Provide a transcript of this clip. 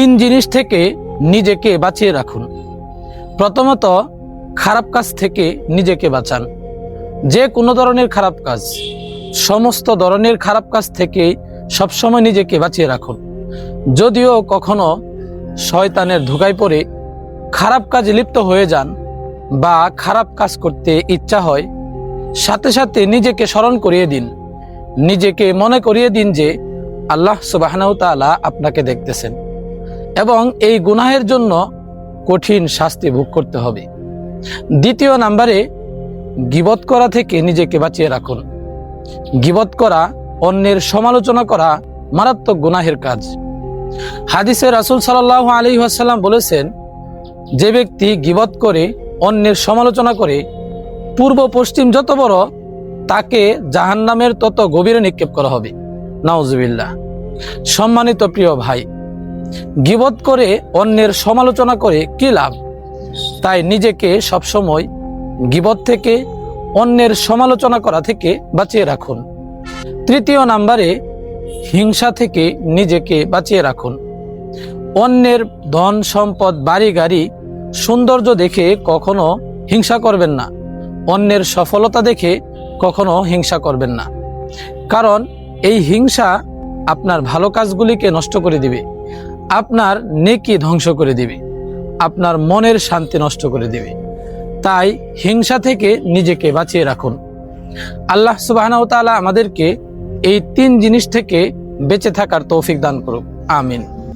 তিন জিনিস থেকে নিজেকে বাঁচিয়ে রাখুন। প্রথমত, খারাপ কাজ থেকে নিজেকে বাঁচান। যে কোনো ধরনের খারাপ কাজ, সমস্ত ধরনের খারাপ কাজ থেকে সবসময় নিজেকে বাঁচিয়ে রাখুন। যদিও কখনো শয়তানের ধোকায় পড়ে খারাপ কাজ লিপ্ত হয়ে যান বা খারাপ কাজ করতে ইচ্ছা হয়, সাথে সাথে নিজেকে স্মরণ করিয়ে দিন। নিজেকে মনে করিয়ে দিন যে আল্লাহ সুবাহনাউ তাআলা আপনাকে দেখতেছেন। এবং এই গুনাহের জন্য কঠিন শাস্তি ভোগ করতে হবে। দ্বিতীয় নাম্বারে, গিবত করা থেকে নিজেকে বাঁচিয়ে রাখুন। গিবত করা, অন্যের সমালোচনা করা মারাত্মক গুনাহের কাজ। হাদিসে রাসুল সাল্লাহ আলী আসাল্লাম বলেছেন, যে ব্যক্তি গিবত করে, অন্যের সমালোচনা করে, পূর্ব পশ্চিম যত বড়, তাকে জাহান্নামের তত গভীরে নিক্ষেপ করা হবে। নাউজুবিল্লাহ। সম্মানিত প্রিয় ভাই গিবত করে অন্যের সমালোচনা করে কি লাভ? তাই নিজেকে সবসময় গিবত থেকে অন্যের সমালোচনা করা থেকে বাঁচিয়ে রাখুন। তৃতীয় নাম্বারে হিংসা থেকে নিজেকে বাঁচিয়ে রাখুন। অন্যের ধন সম্পদ, বাড়ি গাড়ি সৌন্দর্য দেখে কখনো হিংসা করবেন না। অন্যের সফলতা দেখে কখনো হিংসা করবেন না। কারণ এই হিংসা আপনার ভালো কাজগুলিকে নষ্ট করে দিবে। আপনার নেকি ধ্বংস করে দিবে। আপনার মনের শান্তি নষ্ট করে দিবে। তাই হিংসা থেকে নিজেকে বাঁচিয়ে রাখুন। আল্লাহ সুবাহনাও তালা আমাদেরকে এই তিন জিনিস থেকে বেঁচে থাকার তৌফিক দান করুক। আমিন।